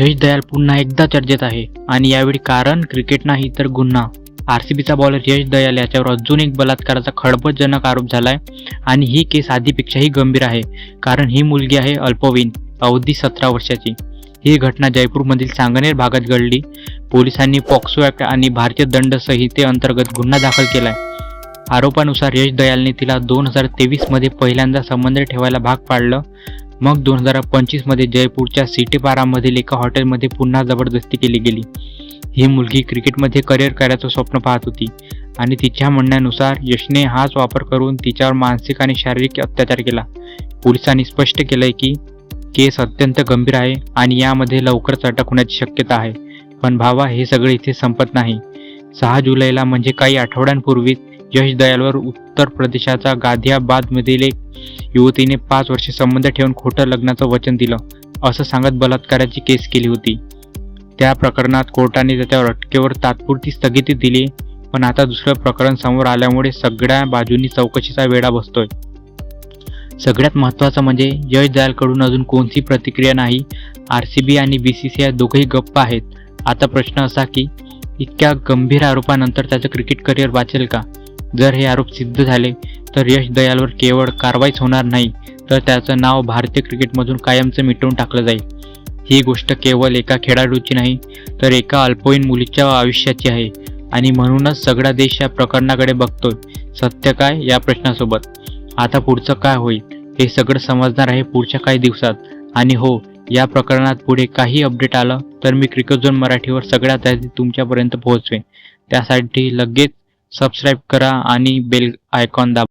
यश दयाल पुन्हा एकदा चर्चेत आहे. आणि यावेळी कारण क्रिकेट नाही तर गुन्हा. आर सी बीचा बॉलर यश दयाल याच्यावर अजून एक बलात्काराचा खळबळजनक आरोप झालाय. आणि ही केस आधीपेक्षाही गंभीर आहे. कारण ही मुलगी आहे अल्पवयीन अवधी सतरा वर्षाची. ही घटना जयपूरमधील सांगनेर भागात घडली. पोलिसांनी पॉक्सो ॲक्ट आणि भारतीय दंड संहितेअंतर्गत गुन्हा दाखल केलाय. आरोपानुसार यश दयालने तिला दोन हजार तेवीसमध्ये पहिल्यांदा संबंध ठेवायला भाग पाडलं. मग दोन हजार पंचवीसमध्ये जयपूरच्या सिटीपारामधील एका हॉटेलमध्ये पुन्हा जबरदस्ती केली गेली. ही मुलगी क्रिकेटमध्ये करिअर करायचं स्वप्न पाहत होती आणि तिच्या म्हणण्यानुसार यशने हाच वापर करून तिच्यावर मानसिक आणि शारीरिक अत्याचार केला. पोलिसांनी स्पष्ट केलंय की केस अत्यंत गंभीर आहे आणि यामध्ये लवकरच अटक होण्याची शक्यता आहे. पण भावा हे सगळे इथे संपत नाही. सहा जुलैला म्हणजे काही आठवड्यांपूर्वीच यश दयालवर उत्तर प्रदेशाचा गाझियाबादमधील एक युवतीने पाच वर्षे संबंध ठेवून खोटं लग्नाचं वचन दिलं. असं सांगत बलात्काराची केस केली होती. त्या प्रकरणात कोर्टाने त्याच्यावर अटकेवर तात्पुरती स्थगिती दिली पण आता दुसरं प्रकरण समोर आल्यामुळे सगळ्या बाजूंनी चौकशीचा वेढा बसतोय. सगळ्यात महत्त्वाचं म्हणजे यश दयालकडून अजून कोणती प्रतिक्रिया नाही? आर सी बी आणि बी सी सी आय दोघेही गप्प आहेत. आता प्रश्न असा की इतक्या गंभीर आरोपानंतर त्याचं क्रिकेट करिअर वाचेल का? जर हे आरोप सिद्ध झाले तर यश दयालवर केवळ कारवाईच होणार नाही तर त्याचं नाव भारतीय क्रिकेटमधून कायमचं मिटवून टाकलं जाईल. ही गोष्ट केवळ एका खेळाडूची नाही तर एका अल्पवयीन मुलीच्या आयुष्याची आहे. आणि म्हणूनच सगळा देश या प्रकरणाकडे बघतोय. सत्य काय? या प्रश्नासोबत. आता पुढचं काय होईल? हे सगळं समजणार आहे पुढच्या काही दिवसात. आणि हो या प्रकरणात पुढे काही अपडेट आलं तर मी क्रिकेट झोन मराठीवर सगळ्यात आधी तुमच्यापर्यंत पोहोचवेन. त्यासाठी लगेच सबस्क्राईब करा आणि बेल आयकॉन दाबा